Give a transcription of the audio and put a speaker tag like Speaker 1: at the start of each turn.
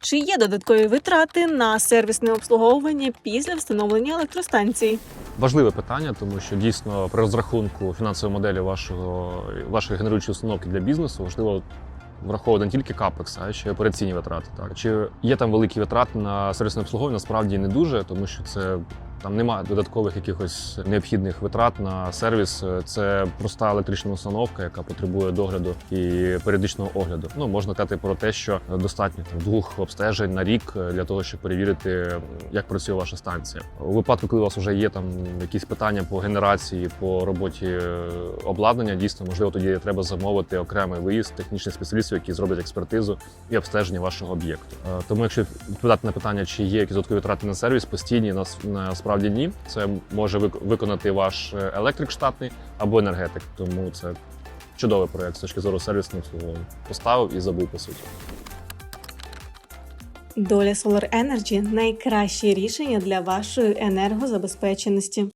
Speaker 1: Чи є додаткові витрати на сервісне обслуговування після встановлення електростанцій?
Speaker 2: Важливе питання, тому що дійсно при розрахунку фінансової моделі вашого вашої генеруючої установки для бізнесу важливо враховувати не тільки капекс, а ще операційні витрати. Так чи є там великі витрати на сервісне обслуговування? Насправді не дуже, тому що це. Там немає додаткових якихось необхідних витрат на сервіс. Це проста електрична установка, яка потребує догляду і періодичного огляду. Ну можна казати про те, що достатньо там двох обстежень на рік для того, щоб перевірити, як працює ваша станція. У випадку, коли у вас вже є там якісь питання по генерації, по роботі е, обладнання, дійсно можливо тоді треба замовити окремий виїзд технічних спеціалістів, які зроблять експертизу і обстеження вашого об'єкту. Е, Тому, якщо відповідати на питання, чи є якісь додаткові витрати на сервіс, постійні нас насправді ні. Це може вик- виконати ваш е, електрик штатний або енергетик. Тому це чудовий проект з точки зору сервісного обслуговування. Поставив і забув по суті.
Speaker 1: Доля Solar Energy – найкраще рішення для вашої енергозабезпеченості.